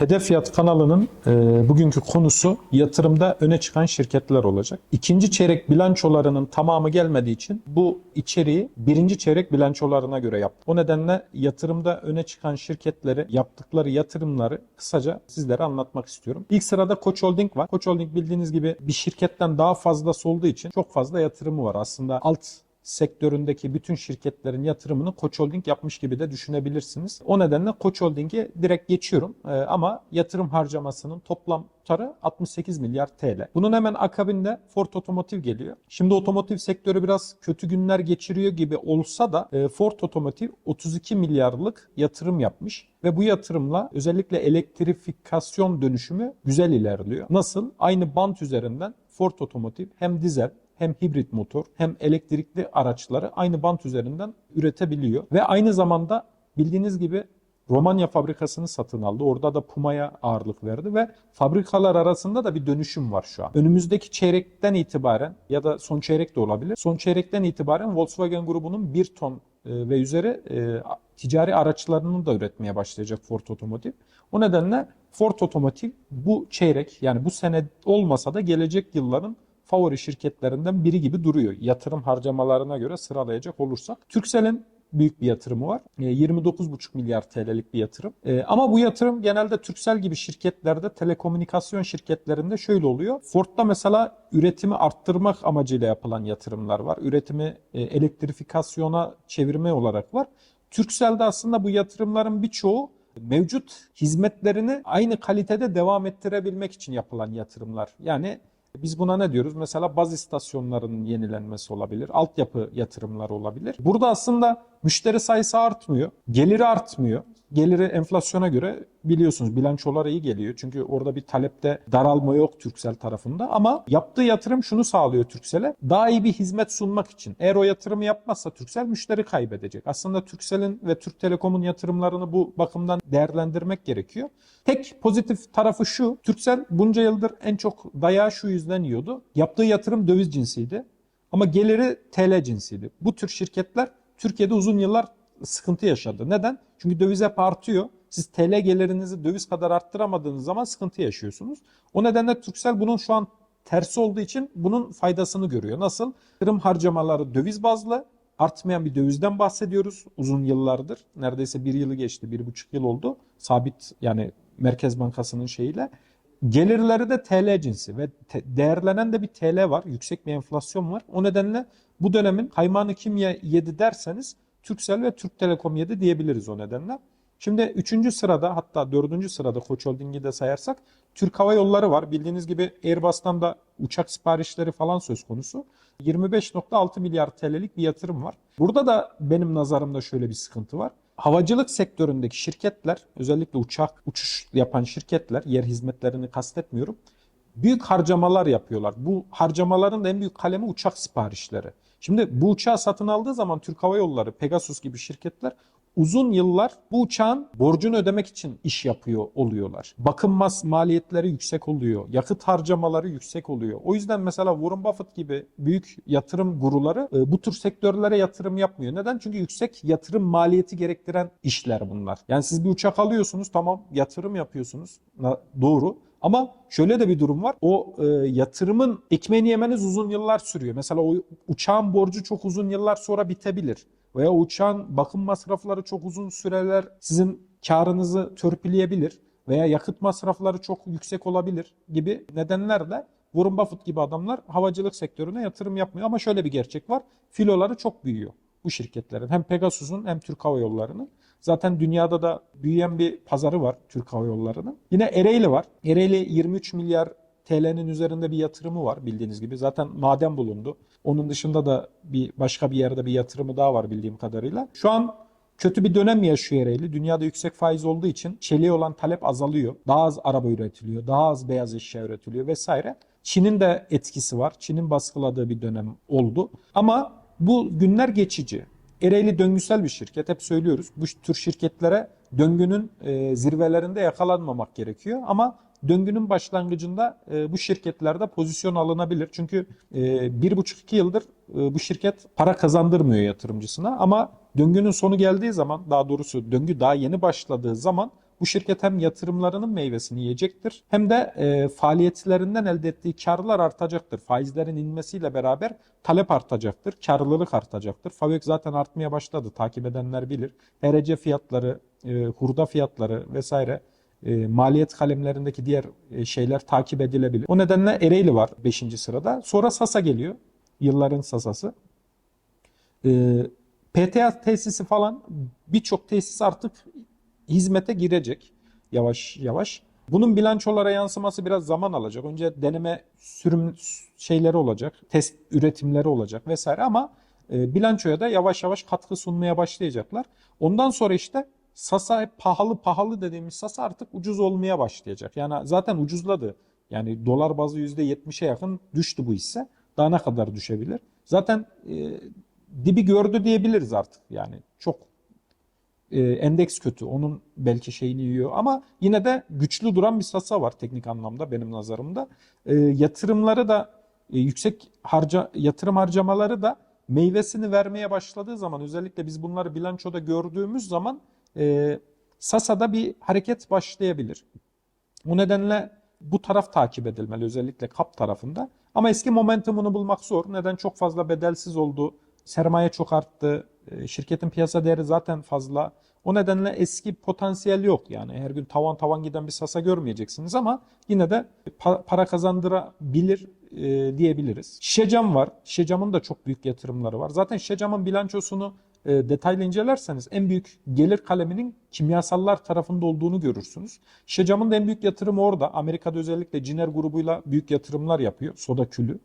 Hedef Fiyat kanalının e, bugünkü konusu yatırımda öne çıkan şirketler olacak. İkinci çeyrek bilançolarının tamamı gelmediği için bu içeriği birinci çeyrek bilançolarına göre yaptım. O nedenle yatırımda öne çıkan şirketleri, yaptıkları yatırımları kısaca sizlere anlatmak istiyorum. İlk sırada Koç Holding var. Koç Holding bildiğiniz gibi bir şirketten daha fazlası olduğu için çok fazla yatırımı var. Aslında alt sektöründeki bütün şirketlerin yatırımını Koç Holding yapmış gibi de düşünebilirsiniz. O nedenle Koç Holding'e direkt geçiyorum. Ee, ama yatırım harcamasının toplam tutarı 68 milyar TL. Bunun hemen akabinde Ford Otomotiv geliyor. Şimdi otomotiv sektörü biraz kötü günler geçiriyor gibi olsa da e, Ford Otomotiv 32 milyarlık yatırım yapmış ve bu yatırımla özellikle elektrifikasyon dönüşümü güzel ilerliyor. Nasıl? Aynı bant üzerinden Ford Otomotiv hem dizel hem hibrit motor hem elektrikli araçları aynı bant üzerinden üretebiliyor. Ve aynı zamanda bildiğiniz gibi Romanya fabrikasını satın aldı. Orada da Puma'ya ağırlık verdi ve fabrikalar arasında da bir dönüşüm var şu an. Önümüzdeki çeyrekten itibaren ya da son çeyrek de olabilir. Son çeyrekten itibaren Volkswagen grubunun 1 ton e, ve üzeri e, ticari araçlarını da üretmeye başlayacak Ford Otomotiv. O nedenle Ford Otomotiv bu çeyrek yani bu sene olmasa da gelecek yılların favori şirketlerinden biri gibi duruyor. Yatırım harcamalarına göre sıralayacak olursak. Turkcell'in büyük bir yatırımı var. E, 29,5 milyar TL'lik bir yatırım. E, Ama bu yatırım genelde Turkcell gibi şirketlerde, telekomünikasyon şirketlerinde şöyle oluyor. Ford'da mesela üretimi arttırmak amacıyla yapılan yatırımlar var. Üretimi e, elektrifikasyona çevirme olarak var. Turkcell'de aslında bu yatırımların birçoğu mevcut hizmetlerini aynı kalitede devam ettirebilmek için yapılan yatırımlar. Yani biz buna ne diyoruz? Mesela baz istasyonlarının yenilenmesi olabilir, altyapı yatırımları olabilir. Burada aslında müşteri sayısı artmıyor, geliri artmıyor. Geliri enflasyona göre biliyorsunuz bilançolar iyi geliyor. Çünkü orada bir talepte daralma yok Turkcell tarafında ama yaptığı yatırım şunu sağlıyor Turkcell'e. Daha iyi bir hizmet sunmak için. Eğer o yatırımı yapmazsa Turkcell müşteri kaybedecek. Aslında Turkcell'in ve Türk Telekom'un yatırımlarını bu bakımdan değerlendirmek gerekiyor. Tek pozitif tarafı şu. Turkcell bunca yıldır en çok dayağı şu yüzden yiyordu. Yaptığı yatırım döviz cinsiydi. Ama geliri TL cinsiydi. Bu tür şirketler Türkiye'de uzun yıllar sıkıntı yaşadı. Neden? Çünkü döviz hep artıyor. Siz TL gelirinizi döviz kadar arttıramadığınız zaman sıkıntı yaşıyorsunuz. O nedenle Turkcell bunun şu an tersi olduğu için bunun faydasını görüyor. Nasıl? Yatırım harcamaları döviz bazlı. Artmayan bir dövizden bahsediyoruz uzun yıllardır. Neredeyse bir yılı geçti, bir buçuk yıl oldu. Sabit yani Merkez Bankası'nın şeyiyle. Gelirleri de TL cinsi ve değerlenen de bir TL var. Yüksek bir enflasyon var. O nedenle bu dönemin kaymağını kim ye- yedi derseniz Turkcell ve Türk Telekom yedi diyebiliriz o nedenle. Şimdi 3. sırada hatta 4. sırada Koç Holding'i de sayarsak Türk Hava Yolları var. Bildiğiniz gibi Airbus'tan da uçak siparişleri falan söz konusu. 25.6 milyar TL'lik bir yatırım var. Burada da benim nazarımda şöyle bir sıkıntı var. Havacılık sektöründeki şirketler, özellikle uçak uçuş yapan şirketler, yer hizmetlerini kastetmiyorum. Büyük harcamalar yapıyorlar. Bu harcamaların da en büyük kalemi uçak siparişleri. Şimdi bu uçağı satın aldığı zaman Türk Hava Yolları, Pegasus gibi şirketler uzun yıllar bu uçağın borcunu ödemek için iş yapıyor oluyorlar. Bakım mas maliyetleri yüksek oluyor. Yakıt harcamaları yüksek oluyor. O yüzden mesela Warren Buffett gibi büyük yatırım guruları e, bu tür sektörlere yatırım yapmıyor. Neden? Çünkü yüksek yatırım maliyeti gerektiren işler bunlar. Yani siz bir uçak alıyorsunuz tamam yatırım yapıyorsunuz. Doğru. Ama şöyle de bir durum var. O e, yatırımın ekmeğini yemeniz uzun yıllar sürüyor. Mesela o uçağın borcu çok uzun yıllar sonra bitebilir. Veya uçağın bakım masrafları çok uzun süreler sizin karınızı törpüleyebilir. Veya yakıt masrafları çok yüksek olabilir gibi nedenlerle Warren Buffett gibi adamlar havacılık sektörüne yatırım yapmıyor. Ama şöyle bir gerçek var. Filoları çok büyüyor bu şirketlerin. Hem Pegasus'un hem Türk Hava Yolları'nın. Zaten dünyada da büyüyen bir pazarı var Türk Hava Yolları'nın. Yine Ereğli var. Ereğli 23 milyar TL'nin üzerinde bir yatırımı var bildiğiniz gibi. Zaten maden bulundu. Onun dışında da bir başka bir yerde bir yatırımı daha var bildiğim kadarıyla. Şu an kötü bir dönem yaşıyor Ereğli. Dünyada yüksek faiz olduğu için çeliğe olan talep azalıyor. Daha az araba üretiliyor, daha az beyaz eşya üretiliyor vesaire. Çin'in de etkisi var. Çin'in baskıladığı bir dönem oldu. Ama bu günler geçici. Ereğli döngüsel bir şirket. Hep söylüyoruz. Bu tür şirketlere döngünün e, zirvelerinde yakalanmamak gerekiyor. Ama döngünün başlangıcında e, bu şirketlerde pozisyon alınabilir. Çünkü e, bir buçuk iki yıldır e, bu şirket para kazandırmıyor yatırımcısına. Ama döngünün sonu geldiği zaman daha doğrusu döngü daha yeni başladığı zaman Bu şirket hem yatırımlarının meyvesini yiyecektir hem de e, faaliyetlerinden elde ettiği karlar artacaktır. Faizlerin inmesiyle beraber talep artacaktır, karlılık artacaktır. FAVÖK zaten artmaya başladı. Takip edenler bilir. ERC fiyatları, e, hurda fiyatları vesaire e, maliyet kalemlerindeki diğer e, şeyler takip edilebilir. O nedenle Ereğli var 5. sırada. Sonra Sasa geliyor. Yılların Sasası. E, PTA tesisi falan birçok tesis artık hizmete girecek yavaş yavaş. Bunun bilançolara yansıması biraz zaman alacak. Önce deneme sürüm şeyleri olacak, test üretimleri olacak vesaire ama e, bilançoya da yavaş yavaş katkı sunmaya başlayacaklar. Ondan sonra işte Sasa hep pahalı pahalı dediğimiz Sasa artık ucuz olmaya başlayacak. Yani zaten ucuzladı. Yani dolar bazı %70'e yakın düştü bu hisse. Daha ne kadar düşebilir? Zaten e, dibi gördü diyebiliriz artık. Yani çok e, endeks kötü. Onun belki şeyini yiyor ama yine de güçlü duran bir Sasa var teknik anlamda benim nazarımda. E, yatırımları da e, yüksek harca yatırım harcamaları da meyvesini vermeye başladığı zaman özellikle biz bunları bilançoda gördüğümüz zaman e, Sasa'da bir hareket başlayabilir. Bu nedenle bu taraf takip edilmeli özellikle kap tarafında. Ama eski momentumunu bulmak zor. Neden? Çok fazla bedelsiz oldu. Sermaye çok arttı. E, Şirketin piyasa değeri zaten fazla. O nedenle eski potansiyel yok. Yani her gün tavan tavan giden bir sasa görmeyeceksiniz ama yine de pa- para kazandırabilir e, diyebiliriz. Şişecam var. Şişecam'ın da çok büyük yatırımları var. Zaten Şişecam'ın bilançosunu e, detaylı incelerseniz en büyük gelir kaleminin kimyasallar tarafında olduğunu görürsünüz. Şişecam'ın da en büyük yatırımı orada. Amerika'da özellikle Ciner grubuyla büyük yatırımlar yapıyor. Soda külü.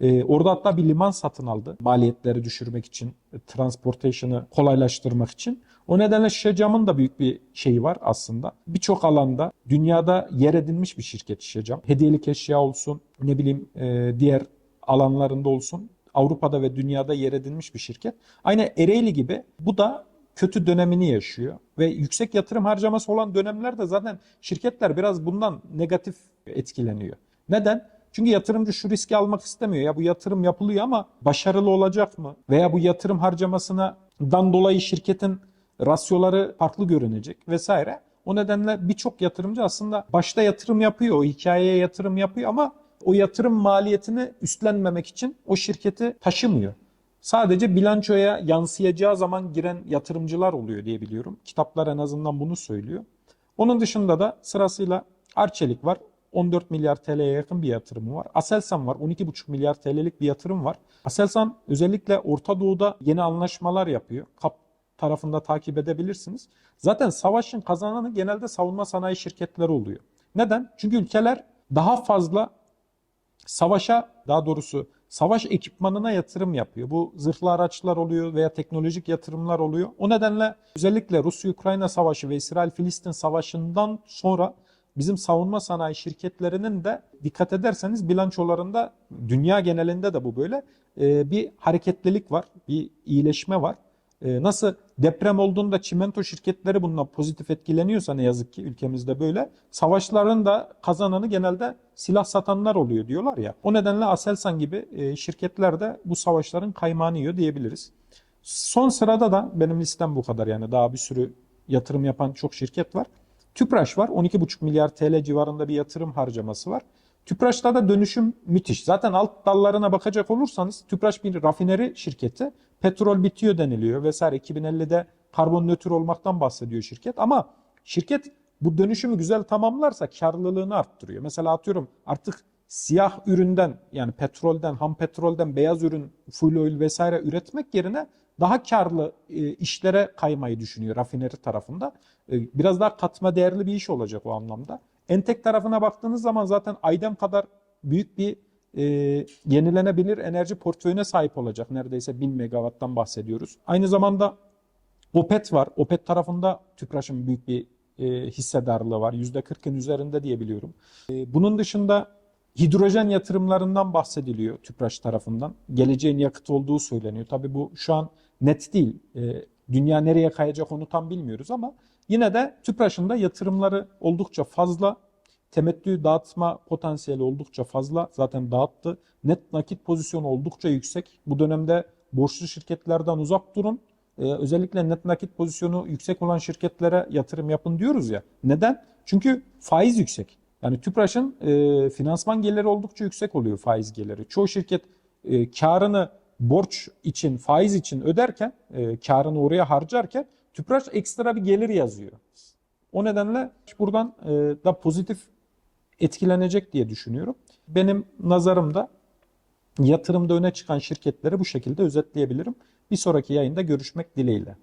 Ee, orada hatta bir liman satın aldı. Maliyetleri düşürmek için, e, transportation'ı kolaylaştırmak için. O nedenle Şişecam'ın da büyük bir şeyi var aslında. Birçok alanda dünyada yer edinmiş bir şirket Şişecam. Hediyelik eşya olsun, ne bileyim e, diğer alanlarında olsun. Avrupa'da ve dünyada yer edinmiş bir şirket. Aynı Ereğli gibi bu da kötü dönemini yaşıyor. Ve yüksek yatırım harcaması olan dönemlerde zaten şirketler biraz bundan negatif etkileniyor. Neden? Çünkü yatırımcı şu riski almak istemiyor. Ya bu yatırım yapılıyor ama başarılı olacak mı? Veya bu yatırım harcamasından dolayı şirketin rasyoları farklı görünecek vesaire. O nedenle birçok yatırımcı aslında başta yatırım yapıyor, o hikayeye yatırım yapıyor ama o yatırım maliyetini üstlenmemek için o şirketi taşımıyor. Sadece bilançoya yansıyacağı zaman giren yatırımcılar oluyor diye biliyorum. Kitaplar en azından bunu söylüyor. Onun dışında da sırasıyla Arçelik var. 14 milyar TL'ye yakın bir yatırımı var. Aselsan var. 12,5 milyar TL'lik bir yatırım var. Aselsan özellikle Orta Doğu'da yeni anlaşmalar yapıyor. KAP tarafında takip edebilirsiniz. Zaten savaşın kazananı genelde savunma sanayi şirketleri oluyor. Neden? Çünkü ülkeler daha fazla savaşa daha doğrusu savaş ekipmanına yatırım yapıyor. Bu zırhlı araçlar oluyor veya teknolojik yatırımlar oluyor. O nedenle özellikle Rusya-Ukrayna savaşı ve İsrail-Filistin savaşından sonra bizim savunma sanayi şirketlerinin de dikkat ederseniz bilançolarında dünya genelinde de bu böyle e, bir hareketlilik var, bir iyileşme var. E, Nasıl deprem olduğunda çimento şirketleri bundan pozitif etkileniyorsa ne yazık ki ülkemizde böyle. Savaşların da kazananı genelde silah satanlar oluyor diyorlar ya. O nedenle Aselsan gibi e, şirketler de bu savaşların kaymağını yiyor diyebiliriz. Son sırada da benim listem bu kadar yani daha bir sürü yatırım yapan çok şirket var. Tüpraş var 12,5 milyar TL civarında bir yatırım harcaması var. Tüpraş'ta da dönüşüm müthiş. Zaten alt dallarına bakacak olursanız Tüpraş bir rafineri şirketi. Petrol bitiyor deniliyor vesaire. 2050'de karbon nötr olmaktan bahsediyor şirket. Ama şirket bu dönüşümü güzel tamamlarsa karlılığını arttırıyor. Mesela atıyorum artık siyah üründen yani petrolden, ham petrolden beyaz ürün, fuel oil vesaire üretmek yerine daha karlı e, işlere kaymayı düşünüyor rafineri tarafında. E, biraz daha katma değerli bir iş olacak o anlamda. Entek tarafına baktığınız zaman zaten Aydem kadar büyük bir e, yenilenebilir enerji portföyüne sahip olacak. Neredeyse 1000 megawatttan bahsediyoruz. Aynı zamanda OPET var. OPET tarafında Tüpraş'ın büyük bir e, hissedarlığı var. %40'ın üzerinde diye biliyorum. E, bunun dışında hidrojen yatırımlarından bahsediliyor Tüpraş tarafından. Geleceğin yakıt olduğu söyleniyor. Tabii bu şu an net değil. E, dünya nereye kayacak onu tam bilmiyoruz ama yine de Tüpraş'ın da yatırımları oldukça fazla. Temettü dağıtma potansiyeli oldukça fazla. Zaten dağıttı. Net nakit pozisyonu oldukça yüksek. Bu dönemde borçlu şirketlerden uzak durun. e, özellikle net nakit pozisyonu yüksek olan şirketlere yatırım yapın diyoruz ya. Neden? Çünkü faiz yüksek. Yani TÜPRAŞ'ın e, finansman geliri oldukça yüksek oluyor faiz geliri. Çoğu şirket e, karını borç için, faiz için öderken, e, karını oraya harcarken TÜPRAŞ ekstra bir gelir yazıyor. O nedenle buradan e, da pozitif etkilenecek diye düşünüyorum. Benim nazarımda yatırımda öne çıkan şirketleri bu şekilde özetleyebilirim. Bir sonraki yayında görüşmek dileğiyle.